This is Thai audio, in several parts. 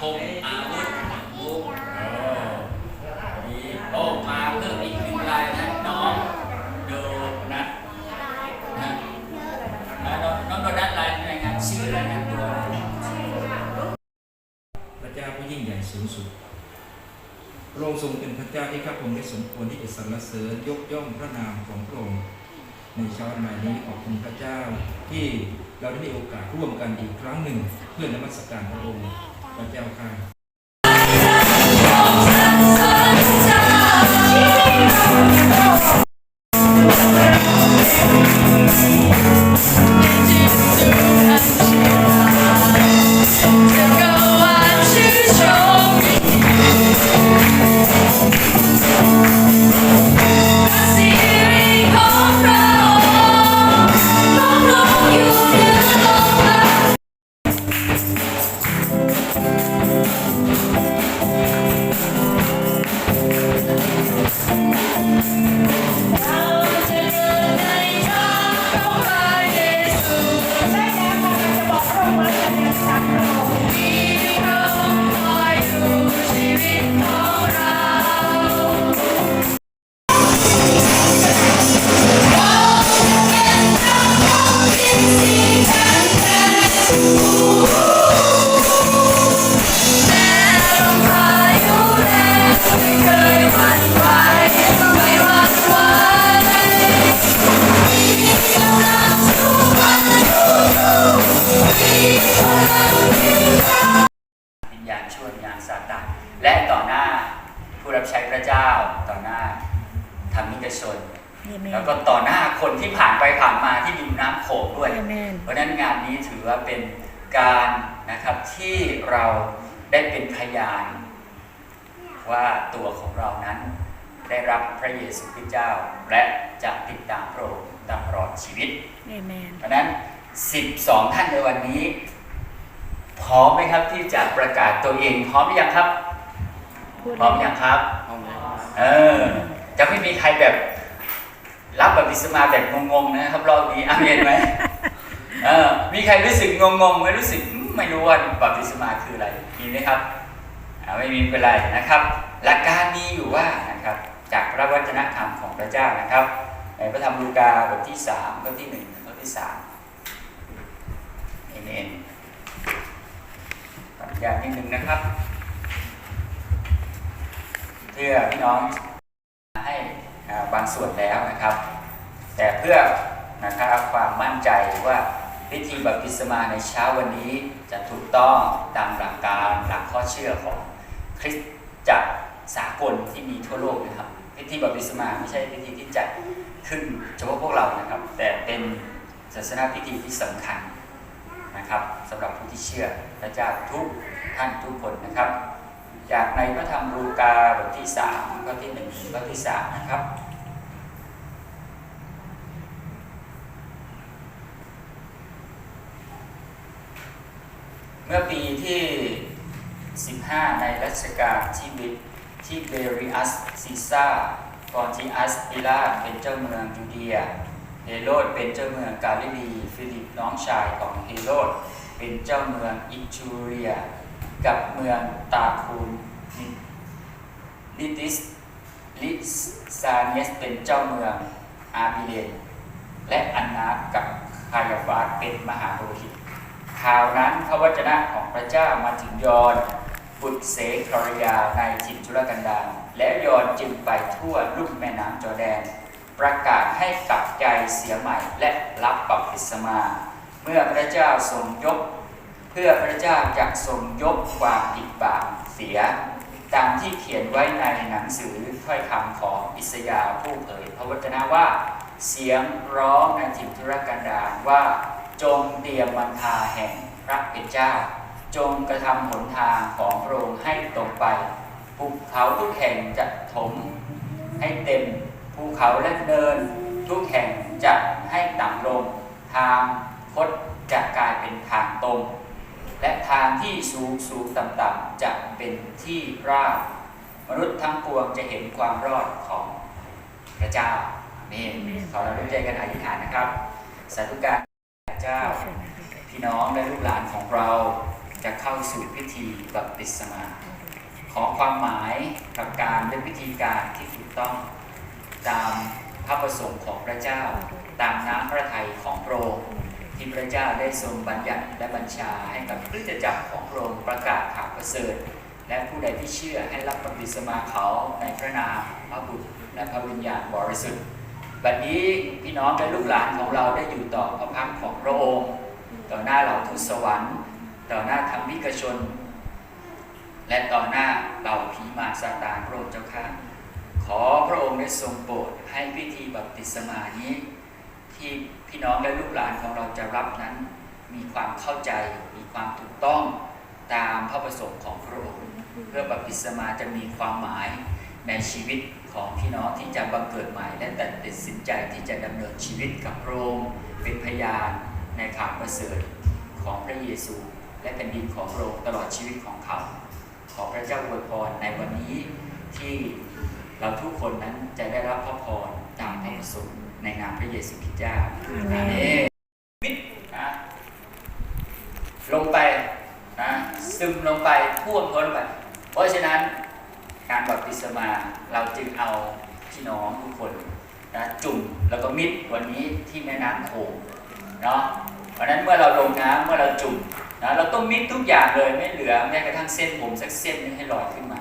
คมอาวุธมุกมีโอ้มาเพิ่มอีกหนึ่งรายนะน้องโดนัทนะนะน้องโดนัทรายรายงานชื่อรายงานตัวพระเจ้าผู้ยิ่งใหญ่สูงสุดพระองค์ทรงเป็นพระเจ้าที่ข้าพระองค์ได้สมควรที่จะสรรเสริญยกย่องพระนามของพระองค์ในเช้าวันใหม่นี้ขอบคุณพระเจ้าที่เราได้มีโอกาสร่วมกันอีกครั้งหนึ่งเพื่อนมัสการพระองค์ พระ อว่าเป็นการนะครับที่เราได้เป็นพยาน ว่าตัวของเรานั้นได้รับพระเยซูคริสต์เจ้า และจะติดตามพระองค์ตลอดชีวิต Amen. เพราะฉะนั้น 12 ท่านในวันนี้พร้อมไหมครับที่จะประกาศตัวเองพร้อมหรือยังครับพูดพร้อมยังครับเออจะไม่มีใครแบบรับแบบวิสมาแบบงงๆนะครับรอบนี้อาเมนไหมเออ มีใครรู้สึกงงๆไหม่รู้สึกไม่รู้ว่าบัพติศมาคืออะไรมีไหมครับไม่มีเป็นไรนะครับ หลักการมีอยู่ว่านะครับจากพระวจนะธรรมของพระเจ้านะครับ ในพระธรรมลูกาบทที่สามข้อที่หนึ่งข้อที่สามเอเมนขออนุญาตนิดนึงนะครับ เพื่อพี่น้องให้บางส่วนแล้วนะครับ แต่เพื่อนะครับความมั่นใจว่า พิธีบัพติศมาในเช้าวันนี้จะถูกต้องตามหลักการหลักข้อเชื่อของคริสตจักรสากลที่มีทั่วโลกนะครับ พิธีบัพติศมาไม่ใช่พิธีที่จัดขึ้นเฉพาะพวกเรานะครับ แต่เป็นศาสนาพิธีที่สำคัญนะครับสำหรับผู้ที่เชื่อพระเจ้าทุกท่านทุกคนนะครับ จากในพระธรรมลูกาบทที่สามข้อที่หนึ่งถึงข้อที่สามนะครับ มื่อปีที่ 15 ในรัชกาลที่บิที่เบริอัสซีซ่าปอนติอัสปิลาเป็นเจ้าเมืองยูเดียเฮโรดเป็นเจ้าเมืองกาลิลีฟิลิปน้องชายของเฮโรดเป็นเจ้าเมืองอิจูเรีย กับเมืองตาคูนลิติสลิซาเนสเป็นเจ้าเมืองอาบิเลนและอันนากับคายาฟาสเป็นมหาโรหิต ข่าวนั้นพระวจนะของพระเจ้ามาถึงยอนบุตรเสครยาในถิ่นทุรกันดารแล้วยอนจึงไปทั่วลุ่มแม่น้ำจอแดน ประกาศให้กลับใจเสียใหม่และรับบัพติศมา เมื่อพระเจ้าทรงยก เพื่อพระเจ้าจะทรงยกความผิดบาปเสีย ตามที่เขียนไว้ในหนังสือถ้อยคำของอิสยาห์ผู้เผยพระวจนะว่า เสียงร้องในถิ่นทุรกันดารว่า จงเตรียมวันทาแห่งพระเป็นเจ้า จงกระทำหนทางของพระองค์ให้ตรงไปภูเขาทุกแห่งจะถมให้เต็มภูเขาและเนิน ทุกแห่งจะให้ต่ำลง ทางคดจะกลายเป็นทางตรง และทางที่สูงสูงต่ำต่ำๆจะเป็นที่ราบมนุษย์ทั้งปวงจะเห็นความรอดของพระเจ้าอาเมนขอเราร่วมใจกันอธิษฐานนะครับ สาธุการพระ เจ้า พี่น้องและลูกหลานของเราจะเข้าสู่พิธีบัพติศมา ขอความหมายกับการและวิธีการที่ถูกต้องตามพระประสงค์ของพระเจ้า ตามน้ำพระทัยของพระองค์ที่พระเจ้าได้ทรงบัญญัติและบัญชาให้กับคริสตจักรของพระองค์ประกาศข่าวประเสริฐและผู้ใดที่เชื่อให้รับบัพติศมาเขาในพระนามพระบุตรและพระวิญญาณบริสุทธิ์ บัดนี้พี่น้องและลูกหลานของเราได้อยู่ต่อพระพักของพระองค์ ต่อหน้าเหล่าทูตสวรรค์ ต่อหน้าธรรมิกชน และต่อหน้าเหล่าผีมาซาตานพระองค์เจ้าข้าขอพระองค์ได้ทรงโปรดให้พิธีบัพติศมานี้ ที่พี่น้องและลูกหลานของเราจะรับนั้น มีความเข้าใจมีความถูกต้องตามพระประสงค์ของพระองค์ เพื่อบัพติศมาจะมีความหมายในชีวิต ของพี่น้องที่จะบังเกิดใหม่ และตัดสินใจที่จะดำเนินชีวิตกับพระองค์เป็นพยานในข่าวประเสริฐของพระเยซู และแผ่นดินของพระองค์ตลอดชีวิตของเขา ขอพระเจ้าอวยพรในวันนี้ที่เราทุกคนนั้นจะได้รับพระพรตามพระประสงค์ในนามพระเยซูคริสต์เจ้าอาเมนเมนมิดนะลงไปนะซึมลงไปท่วมท้นไป เพราะฉะนั้น การบัพติศมาเราจึงเอาพี่น้องทุกคนนะจุ่มแล้วก็มิดวันนี้ที่แม่น้ำโขงเนาะเพราะฉะนั้นเมื่อเราลงน้ำเมื่อเราจุ่มนะเราต้องมิดทุกอย่างเลยไม่เหลือแม้กระทั่งเส้นผมสักเส้นนึงให้ลอยขึ้นมา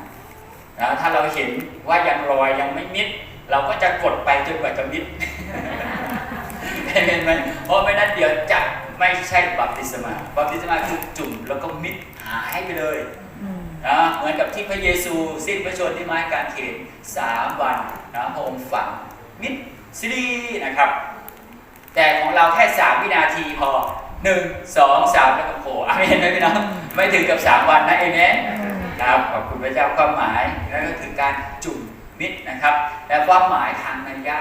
นะถ้าเราเห็นว่ายังลอยยังไม่มิด เราก็จะกดไปจนกว่าจะมิดเห็นไหมเพราะไม่นั้นเดี๋ยวจะไม่ใช่บัพติศมาบัพติศมาคือจุ่มแล้วก็มิดหายไปเลย นะเหมือนกับที่พระเยซูสิ้นพระชนม์ที่ไม้กางเขนสามวันนะพระองค์ฝังมิดซีรีนะครับ แต่ของเราแค่สามวินาทีพอหนึ่งสองสามแล้วก็โผล่อาเมนไหมพี่น้องไม่ถึงกับสามวันนะเอเมนครับขอบคุณพระเจ้าความหมายนั่นก็คือการจุ่มมิตรนะครับแต่ความหมายทางนัยยะ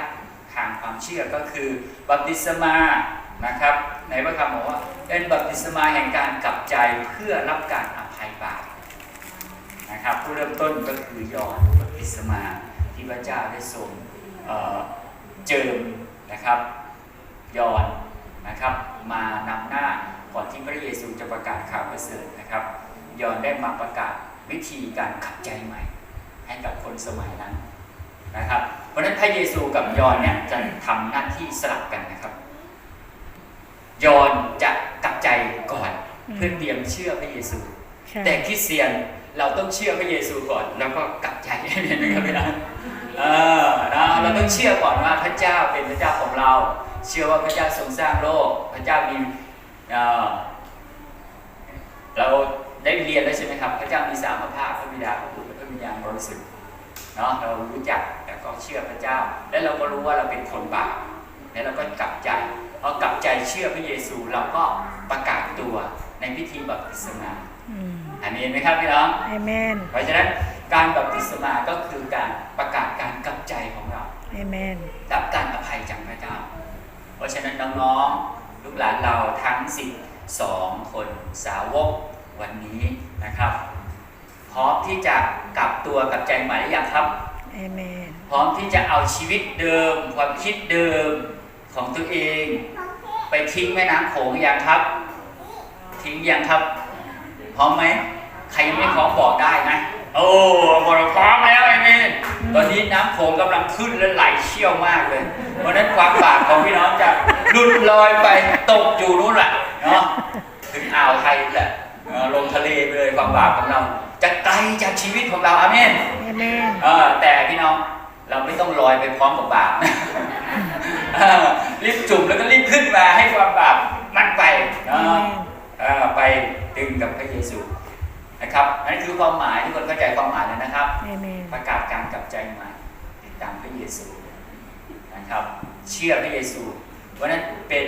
ทางความเชื่อก็คือบัพติศมานะครับในพระคำบอกว่าเป็นบัพติศมาแห่งการกลับใจเพื่อรับการอภัยบาป นะครับผู้เริ่มต้นก็คือยอห์นบัพติศมาที่พระเจ้าได้ทรงเอ่อเจิมนะครับยอห์นนะครับ มานำหน้าก่อนที่พระเยซูจะประกาศข่าวประเสริฐนะครับ ยอห์นได้มาประกาศวิธีการขับใจใหม่ ให้กับคนสมัยนั้นนะครับ เพราะฉะนั้นพระเยซูกับยอห์นเนี่ยจะทำหน้าที่สลับกันนะครับ ยอห์นจะกลับใจก่อนเพื่อเตรียมเชื่อพระเยซูใช่แต่คริสเตียน เราต้องเชื่อพระเยซูก่อน แล้วก็กลับใจเห็นไหมครับพี่น้องเออนะเราต้องเชื่อก่อนว่าพระเจ้าเป็นพระเจ้าของเรา เชื่อว่าพระเจ้าทรงสร้างโลก พระเจ้ามีเราได้เรียนแล้วใช่ไหมครับ พระเจ้ามีสามพระภาคพระบิดาพระบุตรและพระวิญญาณบริสุทธิ์เนาะเรารู้จักแล้วก็เชื่อพระเจ้า และเราก็รู้ว่าเราเป็นคนบาปแล้วเราก็กลับใจพอกลับใจเชื่อพระเยซูเราก็ประกาศตัวในพิธีบัพติศมา อืมอันนี้เห็นไหมครับพี่น้องเอเมนเพราะฉะนั้นการบัพติศมาก็คือการประกาศการกลับใจของเราเอเมนรับการอภัยจากพระเจ้า เพราะฉะนั้นน้องๆลูกหลานเราทั้ง12คนสาวกวันนี้นะครับ พร้อมที่จะกลับตัวกลับใจใหม่หรือยังครับเอเมนพร้อมที่จะเอาชีวิตเดิม ความคิดเดิมของตัวเอง ไปทิ้งแม่น้ำโขงยังครับ ทิ้งยังครับ พร้อมไหมใครยังไม่พร้อมบอกได้นะโอ้บอกเราพร้อมแล้วไอ้นี่ตอนนี้น้ำโขงกำลังขึ้นและไหลเชี่ยวมากเลย เพราะฉะนั้นความบาปของพี่น้องจะหลุดลอยไปตกอยู่นู่นแหละเนาะถึงอ่าวไทยแหละเออลงทะเลไปเลยความบาปของเราจะไกลจากชีวิตของเราอาเมนเอเมนเออแต่พี่น้องเราไม่ต้องลอยไปพร้อมกับบาปเออรีบจุ่มแล้วก็รีบขึ้นมาให้ความบาปมันไปเอเนาะเมนเออ ไปดึงกับพระเยซูนะครับนั่นคือความหมายที่คนเข้าใจความหมายเลยนะครับเอเมนประกาศการกลับใจใหม่ติดตามพระเยซูนะครับ เชื่อพระเยซูวันนั้นเป็น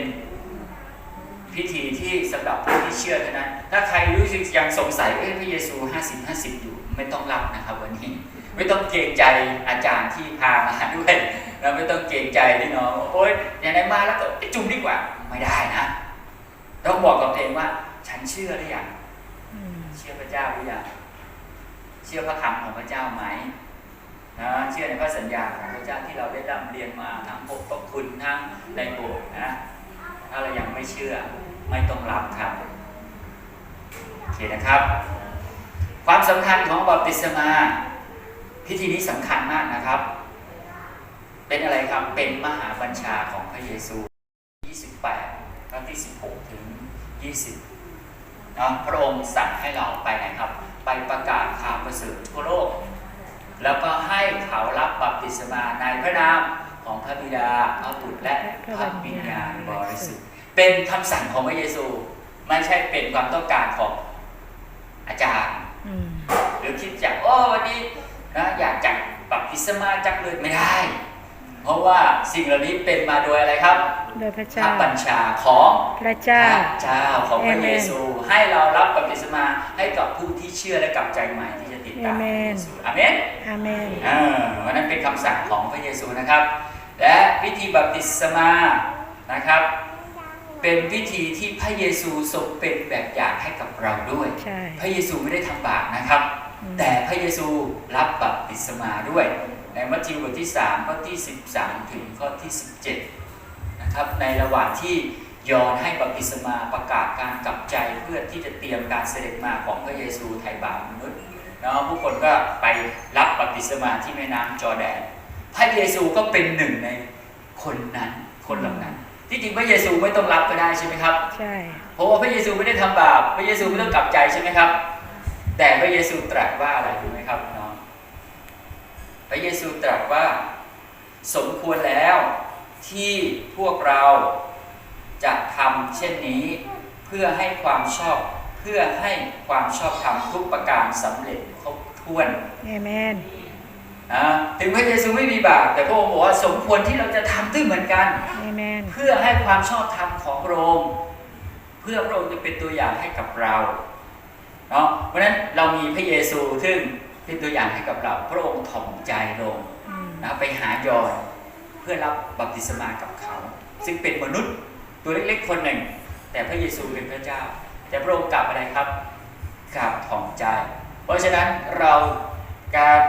พิธีที่สำหรับผู้ที่เชื่อเท่านั้น ถ้าใครรู้สึกยังสงสัยเอ้ยพระเยซู 50 50 อยู่ไม่ต้องรับนะครับ วันนี้ไม่ต้องเกรงใจอาจารย์ที่พามาด้วยเราไม่ต้องเกรงใจพี่น้องโอ๊ยอย่างไรมาแล้วก็ไปจุ่มดีกว่าไม่ได้นะ ต้องบอกกับตัวเองว่า ฉันเชื่อหรือยังอืมเชื่อพระเจ้าหรือยังเชื่อพระคำของพระเจ้าไหมนะเชื่อในพระสัญญาของพระเจ้าที่เราได้ร่ำเรียนมาทั้งพบกับคุณทั้งในโบสถ์นะ ถ้าเรายังไม่เชื่อไม่ต้องรับครับโอเคเคนะครับ ความสำคัญของบัพติศมา พิธีนี้สำคัญมากนะครับ เป็นอะไรครับเป็นมหาบัญชาของพระเยซู 28ข้อที่ 16ถึง 20นะพระองค์สั่งให้เราไปไหนครับ ไปประกาศข่าวประเสริฐทั่วโลก แล้วก็ให้เขารับบัพติศมาในพระนามของพระบิดาพระบุตรและพระวิญญาณบริสุทธิ์เป็นคำสั่งของพระเยซู ไม่ใช่เป็นความต้องการของอาจารย์อืมหรือคิดจากโอ้วันนี้นะอยากจัดบัพติศมาจักเลยไม่ได้ เพราะว่าสิ่งเหล่านี้เป็นมาโดยอะไรครับโดยพระพเจ้าระบัญชาของพระพเจ้าระเจ้าของพระ Amen เยซู ให้เรารับบัพติศมาให้กับผู้ที่เชื่อและกลับใจใหม่ที่จะติดตามพระ Amen เยซูอาเมนอาเมนอ่าวันนั้นเป็นคำสั่งของพระเยซูนะครับ และพิธีบัพติศมานะครับ เป็นพิธีที่พระเยซูทรงเป็นแบบอย่างให้กับเราด้วยใช่พระเยซูไม่ได้ทำบาปนะครับอืมแต่พระเยซูรับบัพติศมาด้วย ในมัทธิวบทที่ 3 ข้อที่ 13 ถึงข้อที่ 17 นะครับ ในระหว่างที่ยอห์นให้บัพติศมาประกาศการกลับใจเพื่อที่จะเตรียมการเสด็จมาของพระเยซูไถ่บาปมนุษย์เนาะผู้คนก็ไปรับบัพติศมาที่แม่น้ำจอร์แดน พระเยซูก็เป็นหนึ่งในคนนั้นคนเหล่านั้น ที่จริงพระเยซูไม่ต้องรับก็ได้ใช่ไหมครับ ใช่ เพราะว่าพระเยซูไม่ได้ทำบาป พระเยซูไม่ต้องกลับใจใช่ไหมครับ แต่พระเยซูตรัสว่าอะไรรู้ไหมครับน้อง พระเยซูตรัสว่า สมควรแล้วที่พวกเราจะทำเช่นนี้ เพื่อให้ความชอบเพื่อให้ความชอบธรรมทุกประการสำเร็จครบถ้วนอาเมนนะถึงพระเยซูไม่มีบาปแต่พระองค์บอกว่าสมควรที่เราจะทำด้วยเหมือนกันอาเมนเพื่อให้ความชอบธรรมของพระองค์เพื่อพระองค์จะเป็นตัวอย่างให้กับเราเนาะเพราะฉะนั้นเรามีพระเยซูซึ่ง เป็นตัวอย่างให้กับเรา พระองค์ถ่อมใจลงอืมนะไปหายอนเพื่อรับบัพติศมากับเขา ซึ่งเป็นมนุษย์ตัวเล็กๆคนหนึ่ง แต่พระเยซูเป็นพระเจ้า แต่พระองค์กลับอะไรครับกลับถ่อมใจ เพราะฉะนั้นเราการ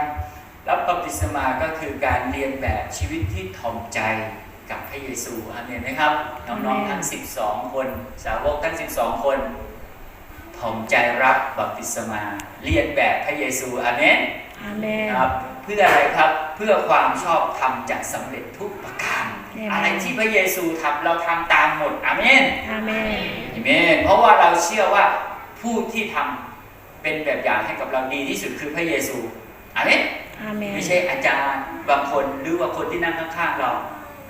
รับบัพติศมาก็คือการเรียนแบบชีวิตที่ถ่อมใจกับพระเยซูอาเมนไหมครับน้องๆทั้ง 12 คน สาวกทั้ง 12 คน ถ่อมใจรับบัพติศมา เรียนแบบพระเยซูอาเมนอาเมนครับเพื่ออะไรครับเพื่อความชอบธรรมจะสำเร็จทุกประการ Amen อะไรที่พระเยซูทำเราทำตามหมดอาเมนอาเมนอาเมนเพราะว่าเราเชื่อว่าผู้ที่ทำเป็นแบบอย่างให้กับเราดีที่สุดคือพระเยซูอาเมนอาเมนไม่ใช่อาจารย์บางคนหรือว่าคนที่นั่งข้างๆเรา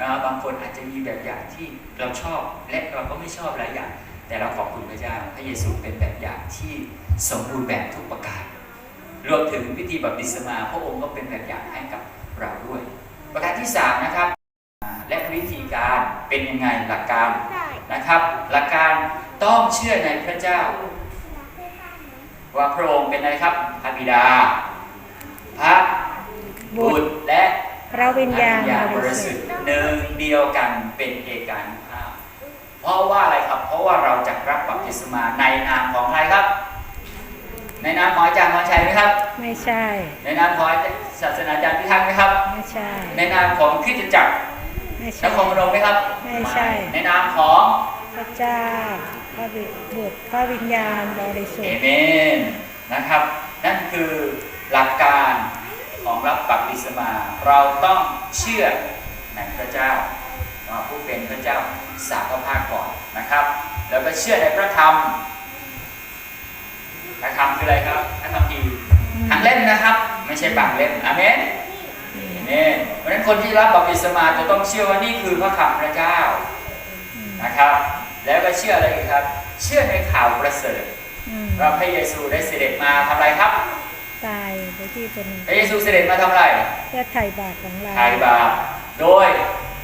นะบางคนอาจจะมีแบบอย่างที่เราชอบและเราก็ไม่ชอบหลายอย่าง แต่เราขอบคุณพระเจ้า พระเยซูเป็นแบบอย่างที่สมบูรณ์แบบทุกประการ รวมถึงพิธีบัพติศมา พระองค์ก็เป็นแบบอย่างให้กับเราด้วย ประการที่สามนะครับ และวิธีการเป็นยังไงหลักการนะครับ หลักการต้องเชื่อในพระเจ้า ว่าพระองค์เป็นอะไรครับพระบิดา พระบุตรและพระวิญญาณพระบริริสุทธิ์หนึ่งเดียวกันเป็นเอกานุภาพ เพราะว่าอะไรครับ เพราะว่าเราจะรับบัพติศมาในนามของใครครับ ในนามของอาจารย์พรชัยไหมครับ ไม่ใช่ ในนามของศาสนาจารย์พิทักษ์ไหมครับ ไม่ใช่ ในนามของคริสตจักรไม่นใช่ครพนมไหมครับ ไม่ใช่ ในนามของพระเจ้าพระบิบุตรพระวิญญาณบริสุเอทธิ์เมนนะครับ นั่นคือหลักการของรับบัพติศมา เราต้องเชื่อในพระเจ้าว่า ผู้เป็นพระเจ้าสาวภาคก่อนนะครับ แล้วก็เชื่อในพระธรรมพระธรรมคืออะไรครับพระธรรมดีทั้งเล่มนะครับ ไม่ใช่บางเล่มอาเมนอืมนี่เพราะฉะนั้นคนที่รับบัพติศมาจะต้องเชื่อว่านี่คือพระคำพระเจ้าอืมนะครับ แล้วก็เชื่ออะไรอีกครับ เชื่อในข่าวประเสริฐอืมว่าพระเยซูได้เสด็จมาทำอะไรครับตายโดยที่เป็นพระเยซูเสด็จมาทำอะไรเพื่อไถ่บาปของเราไถ่บาปโดย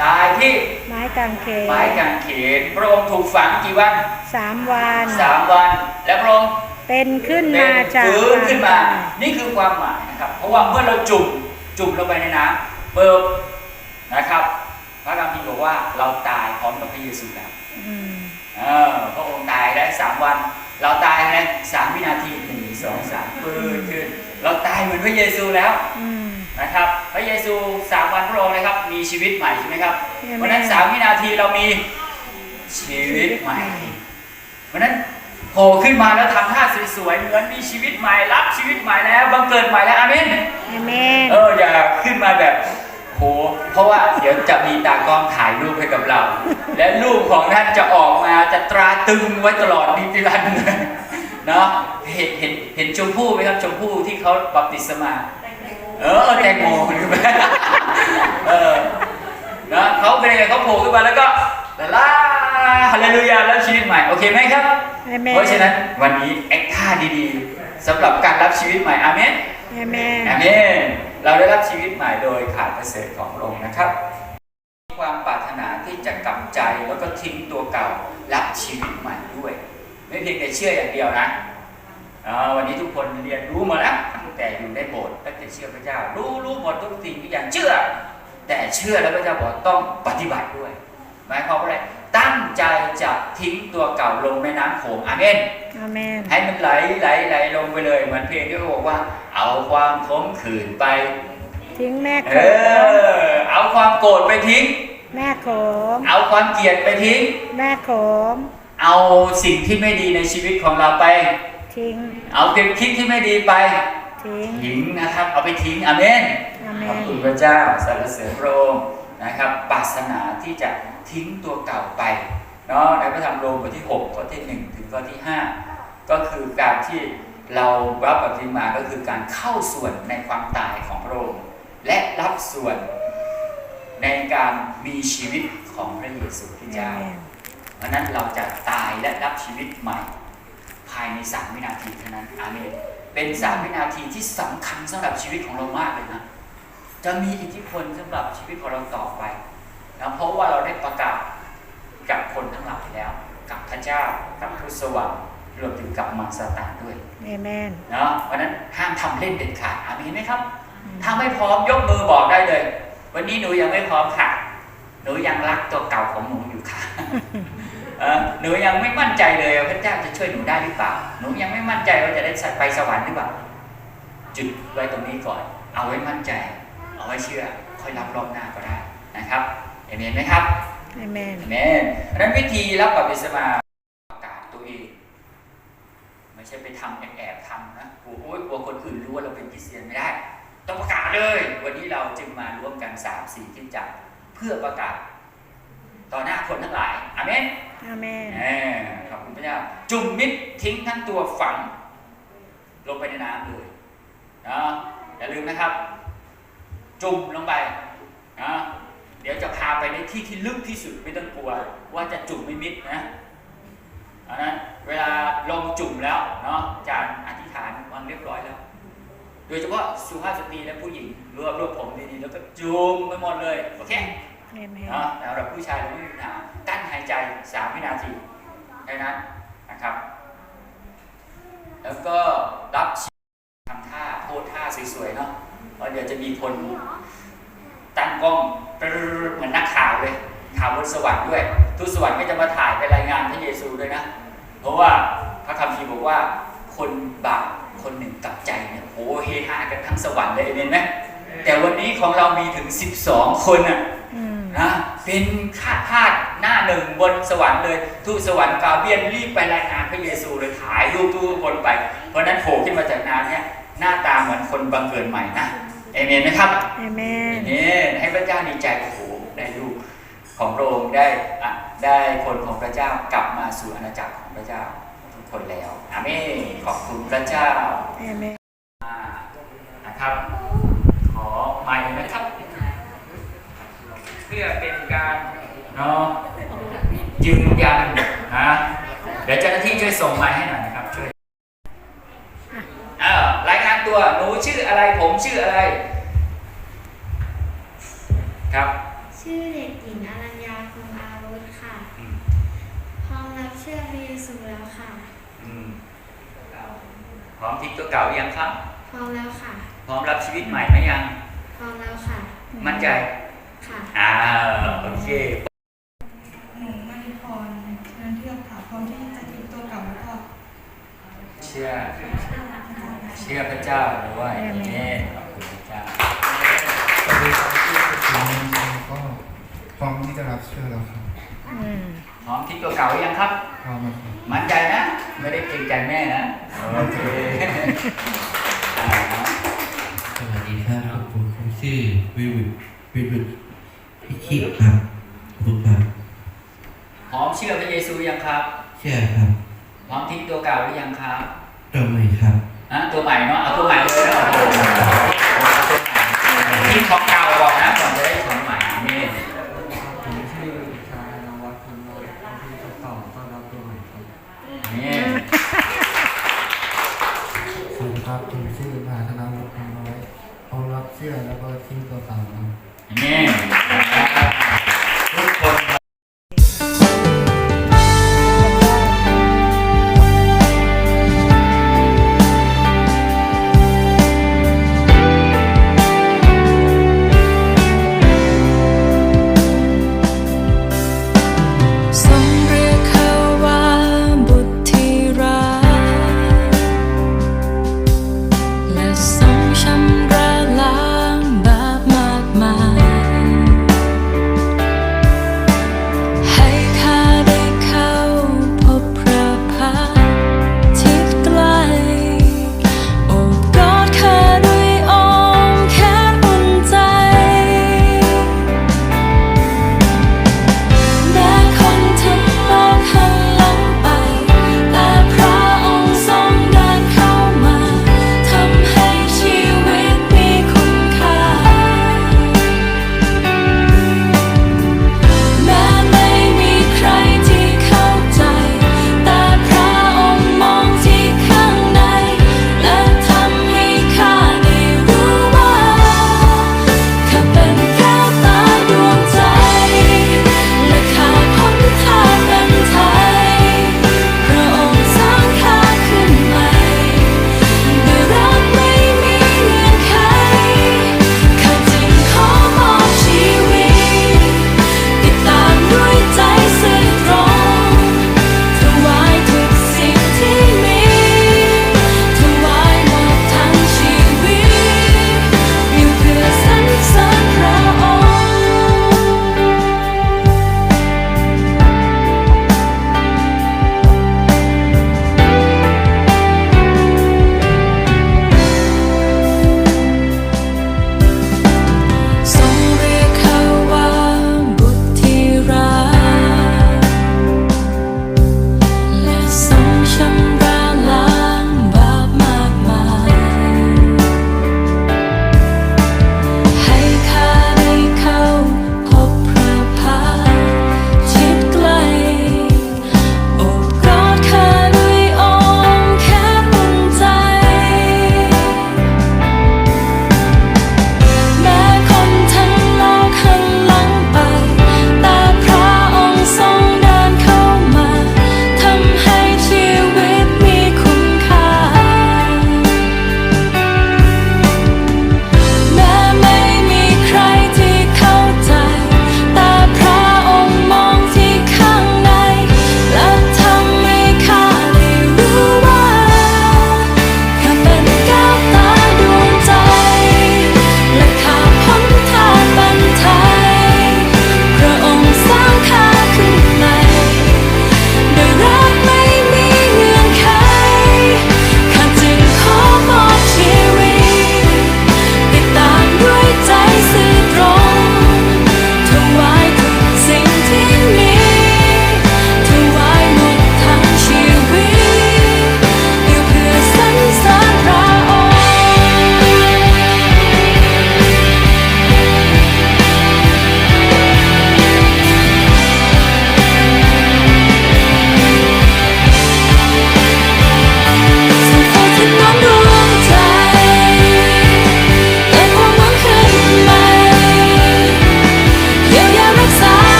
ตายที่ไม้กางเขนไม้กางเขนพระองค์ถูกฝังกี่วันสามวันสามวัน และพระองค์เป็นขึ้นเป็มานจากฟื้นขึ้นมาความตายนี่คือความหมายนะครับ เพราะว่าเมื่อเราจุ่มจุ่มลงไปในน้ำเบิบนะครับพระคัมภีร์บอกว่าเราตายพร้อมกับพระเยซูแล้วอืมเออพระองค์ตายได้สามวัน เราตายในสามวินาทีหนึ่งสองสามปืนขึ้น เราตายเหมือนพระเยซูแล้วอืม นะครับ พระเยซูสามวันพระองค์นะครับ มีชีวิตใหม่ใช่ไหมครับใช่ไหมเพราะฉะนั้นสามวินาทีเรามีชีวิตใหม่เพราะฉะนั้นโผล่ขึ้นมาแล้วทำท่าสวยๆเหมือนมีชีวิตใหม่รับชีวิตใหม่แล้วบังเกิดใหม่แล้วอาเมนอาเมนเอออย่าขึ้นมาแบบโหเพราะว่าเดี๋ยวจะมีตากล้องถ่ายรูปให้กับเรา และรูปของท่านจะออกมาจะตราตรึงไว้ตลอดนิรันดร์เลยเนาะเห็นเห็นเห็นชมพู่ไหมครับชมพู่ที่เขาบัพติศมา เออแตงโมหรือเปล่าเออนะเขาเป็นยังไงเขาโผล่ขึ้นมาแล้วก็ลาลาฮาเลลูยาแล้วชีวิตใหม่โอเคไหมครับอาเมนเพราะฉะนั้นวันนี้แอคท่าดีๆสำหรับการรับชีวิตใหม่อาเมนอาเมนอาเมนเราได้รับชีวิตใหม่โดยขาดประเสริฐของพระองค์นะครับมีความปรารถนาที่จะกลับใจแล้วก็ทิ้งตัวเก่ารับชีวิตใหม่ด้วย ไม่เพียงแต่เชื่ออย่างเดียวนะอ่าวันนี้ทุกคนเรียนรู้มาแล้วตั้ง แต่อยู่ในโบสถ์ตั้งแต่เชื่อพระเจ้า รู้รู้หมดทุกสิ่งทุกอย่างเชื่อ แต่เชื่อแล้วพระเจ้าบอกต้องปฏิบัติด้วย หมายความว่าอะไรตั้งใจจะทิ้งตัวเก่าลงแม่น้ำโขงอาเมนอาเมนให้มันไหลไหลไหลลงไปเลย เหมือนเพลงที่เขาบอกว่า เอาความขมขื่นไป ทิ้งแม่เอโขมอเอาความโกรธไปทิ้ง แม่โขมเอาความเกลียดไปทิ้ง แม่โขมเอาสิ่งที่ไม่ดีในชีวิตของเราไป ทิ้ง เอาเก็บคิดที่ไม่ดีไป ทิ้งทิ้งนะครับ เอาไปทิ้งอาเมนอาเมขอบนคุณพระเจ้าสรรเสริญพระองค์นะครับปรารถนาที่จะทิ้งตัวเก่าไปเนาะในพระธรรมโรมบทที่ 6 ข้อที่ 1 ถึงข้อที่ 5 ก็คือการที่เรารับบัพติศมาก็คือการเข้าส่วนในความตายของพระองค์และรับส่วนในการมีชีวิตของพระเยซูคริสต์อาเจ้าเมนเพราะฉะนั้นเราจะตายและรับชีวิตใหม่ ภายใน3วินาทีเท่านั้นอาเมน เป็น3วินาทีที่สำคัญสำหรับชีวิตของเรามากเลยนะ จะมีอิทธิพลสำหรับชีวิตของเราต่อไปนะเพราะว่าเราได้ประกาศกับคนทั้งหลายแล้ว กับพระเจ้ากับทูตสวรรค์รวมถึงกับมารซาตานด้วยอาเมนเนาะเพราะฉะนั้นห้ามทำเล่นเด็ดขาดอาเมนไหมครับ ถ้าไม่พร้อมยกมือบอกได้เลย วันนี้หนูยังไม่พร้อมค่ะ หนูยังรักตัวเก่าของหนูอยู่ค่ะเออ หนูยังไม่มั่นใจเลยว่าพระเจ้าจะช่วยหนูได้หรือเปล่า หนูยังไม่มั่นใจว่าจะได้ไปสวรรค์หรือเปล่า จุดไว้ตรงนี้ก่อน เอาไว้มั่นใจ เอาไว้เชื่อ ค่อยรับรอบหน้าก็ได้นะครับเอเมนไหมครับอาเมนเอเมนเพราะฉะนั้นวิธีรับบัพติศมาประกาศตัวเอง ไม่ใช่ไปทำแอบๆทำนะกลัวโอ๊ยกลัวคนอื่นรู้ว่าเราเป็นคริสเตียนไม่ได้ ต้องประกาศเลย วันนี้เราจึงมาร่วมกัน3 4ที่จักรเพื่อประกาศ ต่อหน้าคนทั้งหลายอาเมนอาเมนแหมขอบคุณพระเจ้า จุ่มมิดทิ้งทั้งตัวฝัง ลงไปในน้ำเลยนะอย่าลืมนะครับ จุ่มลงไปนะเดี๋ยวจะพาไปในที่ที่ลึกที่สุดไม่ต้องกลัว ว่าจะจุ่มไม่มิดนะอันนั้นเวลาลงจุ่มแล้วเนาะอาจารย์อธิษฐานวางเรียบร้อยแล้ว โดยเฉพาะสุภาพสตรีและผู้หญิงรวบรวบผมดีๆแล้วก็จุ่มไปหมดเลยโอเคอา เนาะแต่สำหรับผู้ชายเราไม่มีปัญหากั้นหายใจ3วินาทีแค่นั้นนะครับ แล้วก็รับทำท่าโพสท่าสวยๆเนาะเพราะเดี๋ยวจะมีคนตั้งกล้องเหมือนนักข่าวเลยข่าวบนสวรรค์ด้วย ทุกสวรรค์ก็จะมาถ่ายไปรายงานพระเยซูด้วยนะ เพราะว่าพระคัมภีร์บอกว่าคนบาปคนหนึ่งกลับใจเนี่ยโอ้เฮฮากันทั้งสวรรค์เลยเห็นไหมแต่วันนี้ของเรามีถึง 12 คนอะอืม นะเป็นคาดพาดหน้าหนึ่งบนสวรรค์เลยทูตสวรรค์กาเบียนรีบไปรายงานพระเยซูเลยถ่ายรูปทูตบนไป เพราะฉะนั้นโผล่ขึ้นมาจากน้ำเนี่ยหน้าตาเหมือนคนบังเกิดใหม่นะเอเมนไหมครับอาเมเอนเมนให้พระเจ้าดีใจโอ้โหได้ลูกของพระองค์ได้อะได้คนของพระเจ้ากลับมาสู่อาณาจักรของพระเจ้าทุกคนแล้วอาเมนขอบคุณพระเจ้าอาเมนอ่านะครับขอใหม่นะครับเพื่อเป็นการเนาะยืนยันนะเดี๋ยวเจ้าหน้าที่ช่วยส่งไม้ให้หน่อยนะครับช่วยเออรายงานตัวหนูชื่ออะไรผมชื่ออะไร ครับ ชื่อเด็กหญิงอรัญญาคงอารุธค่ะอืมพร้อมรับเชื่อพระเยซูแล้วค่ะอืมพร้อมทิ้งตัวเก่ายังครับ พร้อมแล้วค่ะ พร้อมรับชีวิตใหม่ไหมยัง พร้อมแล้วค่ะ มั่นใจ ค่ะอ่าโอเคหนูมาริพรเชิญเทือกค่ะพร้อมที่จะทิ้งตัวเก่าแล้วก็เชื่อ เชื่อพระเจ้าด้วยเน่ขอบคุณพระเจ้าสวัสดีครับชื่อคุณก็พร้อมที่จะรับเชื่อแล้วครับพร้อมทิ้งตัวเก่าหรืยังครับ พร้อมมั่นใจนะ ไม่ได้เกรงใจแม่นะ โอเคสวัสดีครับผมชื่อวิวิวิวิ พี่คิดครับขอบคุณครับหอมเชื่อพระเยซูยังครับ เชื่อครับหอมทิ้งตัวเก่าหรือยังครับ ตัวใหม่ครับอะตัวใหม่เนาะเอาตัวใหม่เลยนะ